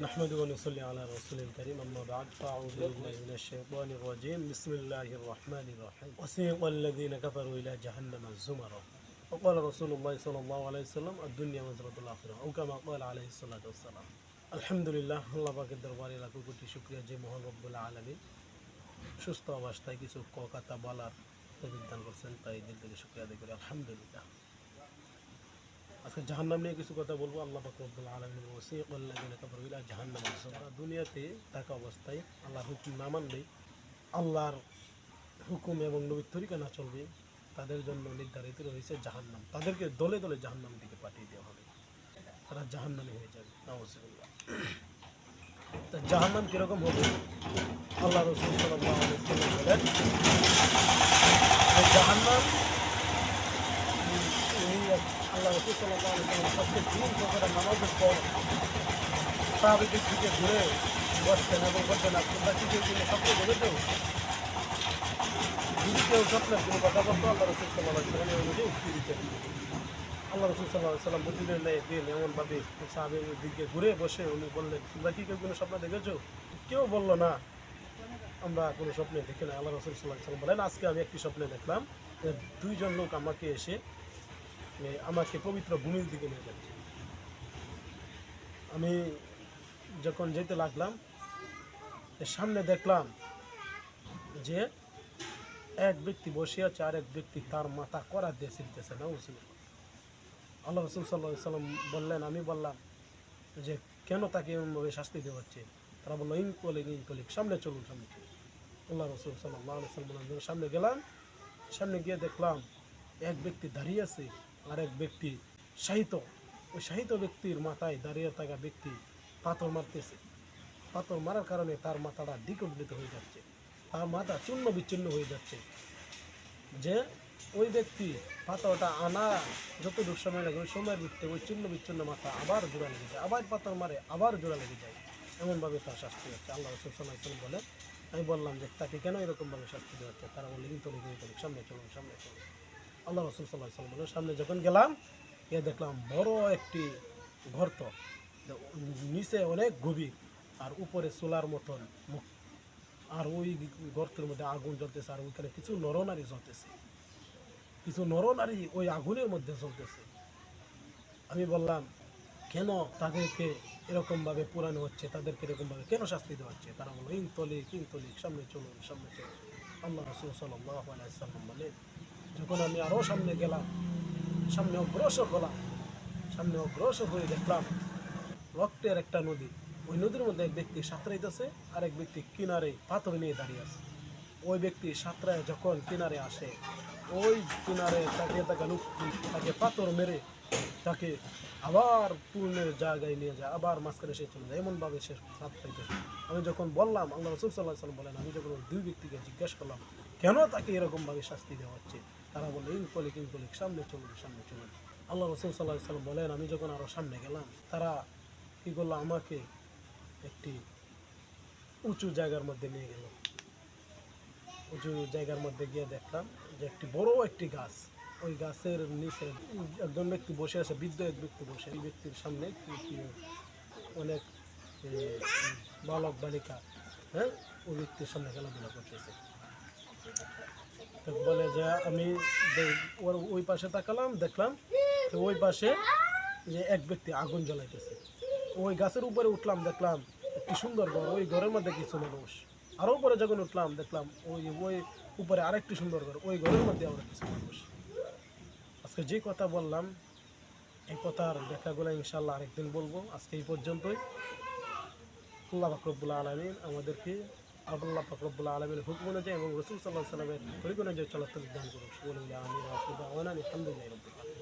نحمده ونصلي على رسول الكريم أما بعد فأعوذ بالله من الشيطان الرجيم بسم الله الرحمن الرحيم وسيق الذين كفروا إلى جهنم زمرا وقال رسول الله صلى الله عليه وسلم الدنيا مزرعة الآخرة أو كما قال عليه الصلاة والسلام الحمد لله الله পাকের দরবারে লাখো কোটি শুকরিয়া যে মহান রব্বুল আলামিন সুস্থ অবস্থায় কিছু কথা বলার তৌফিক দান করছেন তাই দিল থেকে শুকরিয়া আদায় করি আলহামদুলিল্লাহ আজকে জাহান্নাম নিয়ে কিছু কথা বলব। আল্লাহ পাক রব্বুল আলামিন ইলা জাহান্নাম দুনিয়াতে থাকা অবস্থায় আল্লাহর হুকুম না মানলে আল্লাহর হুকুম এবং নবীর তরিকা না চলবে, তাদের জন্য নির্ধারিত রয়েছে জাহান্নাম। তাদেরকে দলে দলে জাহান্নাম দিকে পাঠিয়ে দেওয়া হবে। তারা জাহান্নামে হয়ে যাবে। নাউজুবিল্লাহ। তা জাহান্নাম কীরকম হবে? আল্লাহ রসুল বলেন যে জাহান্নাম উনি আল্লাহ রসুল ওয়াসাল্লাম সবচেয়ে তিন প্রকারের নামাজের পর সাহাবিদের দিকে ঘুরে বসতেন এবং বলতেন তোমরা কি কেউ কোনো স্বপ্ন যদি কেউ স্বপ্নের কথা বলতো, আল্লাহ রসুল সাল্লাহ সাল্লাম এমনি উক্তি দিতেন? আল্লাহ রসুল সাল্লাহ সাল্লাম নেই দিন এমনভাবে দিকে ঘুরে বসে উনি বললেন, তোমরা কি কেউ কোনো স্বপ্ন দেখেছ? কেউ বলল, না, আমরা কোনো স্বপ্নে দেখি না। আল্লাহ রসুল সাল্লাহ সাল্লাম বলেন, আজকে আমি একটি স্বপ্নে দেখলাম, দুইজন লোক আমাকে এসে আমাকে পবিত্র ভূমির দিকে নিয়ে যাচ্ছে। আমি যখন যেতে লাগলাম সামনে দেখলাম যে এক ব্যক্তি বসে আছে আর এক ব্যক্তি তার মাথা করা দিয়ে ছিলতেছে না উসুল আল্লাহ রসুল সাল্লাহ সাল্লাম বললেন, আমি বললাম যে, কেন তাকে এমনভাবে শাস্তি দেওয়া হচ্ছে? তারা বলল, ইন কলিক ইন কলিক সামনে চলুন, সামনে আল্লাহ রসুল সাল্লাহ সাল্লাম সামনে গেলাম। সামনে গিয়ে দেখলাম এক ব্যক্তি দাঁড়িয়ে আছে আর এক ব্যক্তি শাহিত ওই শাহিত ব্যক্তির মাথায় দাঁড়িয়ে থাকা ব্যক্তি পাথর মারতেছে। পাথর মারার কারণে তার মাথাটা দ্বিকম্পিত হয়ে যাচ্ছে। তার মাথা চূর্ণ বিচ্ছিন্ন হয়ে যাচ্ছে। যে ওই ব্যক্তি পাথরটা আনা যতটুকু সময় লাগে, ওই সময়ের ভিত্তিতে ওই চূর্ণ বিচ্ছিন্ন মাথা আবার জোড়া লেগে যায়, আবার পাথর মারে, আবার জোড়া লেগে যায়। এমনভাবে তার শাস্তি হচ্ছে। আল্লাহ রসুল বলে আমি বললাম যে তাকে কেন এরকমভাবে শাস্তি দেওয়া হচ্ছে? তারা বলে কিন্তু সামনে চলুন সামনে চলুন। আল্লাহ রসুল সাল্লাহ সাল্লাম বলে সামনে যখন গেলাম, গিয়ে দেখলাম বড় একটি গর্ত নিচে অনেক গভীর আর উপরে সোলার মতন মুখ। আর ওই গর্তের মধ্যে আগুন জ্বলতেছে আর ওইখানে কিছু নরনারী জ্বলতেছে। কিছু নরনারী ওই আগুনের মধ্যে জ্বলতেছে। আমি বললাম, কেন তাদেরকে এরকমভাবে পুরানো হচ্ছে? তাদেরকে এরকমভাবে কেন শাস্তি দেওয়া হচ্ছে? তারা বলল, ইন তলিক ইন তলিক, সামনে চলুন সামনে চলুন। আল্লাহ রসুল সাল্লাহ আলাইসাল্লাম বলে যখন আমি আরও সামনে গেলাম, সামনে অগ্রসর হলাম, সামনে অগ্রসর হয়ে দেখলাম রক্তের একটা নদী। ওই নদীর মধ্যে এক ব্যক্তি সাঁতরাইতেছে আর এক ব্যক্তি কিনারে পাথর নিয়ে দাঁড়িয়ে আছে। ওই ব্যক্তি সাঁতরায় যখন কিনারে আসে, ওই কিনারে তাকে তাকে লোক, তাকে পাথর মেরে তাকে আবার পূর্ণের জায়গায় নিয়ে যায়, আবার মাঝখানে সে চলে যায়। এমনভাবে সে সাঁতরাইতেছে। আমি যখন বললাম, আল্লাহ রসুল সাল্লাহ সাল্লাম বলেন, আমি যখন দুই ব্যক্তিকে জিজ্ঞেস করলাম, কেন তাকে এরকমভাবে শাস্তি দেওয়া হচ্ছে? তারা বলল ইন কলিক ইন কলিক সামনে চলুন সামনে চলুন। আল্লাহ রসুল সাল্লাহ সাল্লাম বলেন, আমি যখন আরও সামনে গেলাম, তারা কী করল? আমাকে একটি উঁচু জায়গার মধ্যে নিয়ে গেল। উঁচু জায়গার মধ্যে গিয়ে দেখলাম যে একটি বড় একটি গাছ। ওই গাছের নিচে একজন ব্যক্তি বসে আছে, বৃদ্ধ এক ব্যক্তি বসে। এই ব্যক্তির সামনে অনেক বালক বালিকা হ্যাঁ? ওই ব্যক্তির সামনে খেলাধুলা করতেছে। তো বলে যে আমি ওর ওই পাশে তাকালাম, দেখলাম তো ওই পাশে যে এক ব্যক্তি আগুন জ্বলাইতেছে। ওই গাছের উপরে উঠলাম, দেখলাম কি সুন্দর ঘর, ওই ঘরের মধ্যে কিছু মানুষ? আরও উপরে যখন উঠলাম, দেখলাম ওই ওই উপরে আরেকটি সুন্দর ঘর, ওই ঘরের মধ্যে আমরা কিছু মানুষ। আজকে যে কথা বললাম, এই কথার ব্যাখ্যাগুলো ইনশাল্লাহ আরেকদিন বলব। আজকে এই পর্যন্তই। আল্লাহ ফাকরবুল আলমিন আমাদেরকে আবুল্লাহ ফাকরবুল আলমের হুকুম অনুযায়ী এবং রসুল সাল্লাহ সাল্লামের তরিক অনুযায়ী চলাচল দান করুন। আলহামদুলিল্লাহ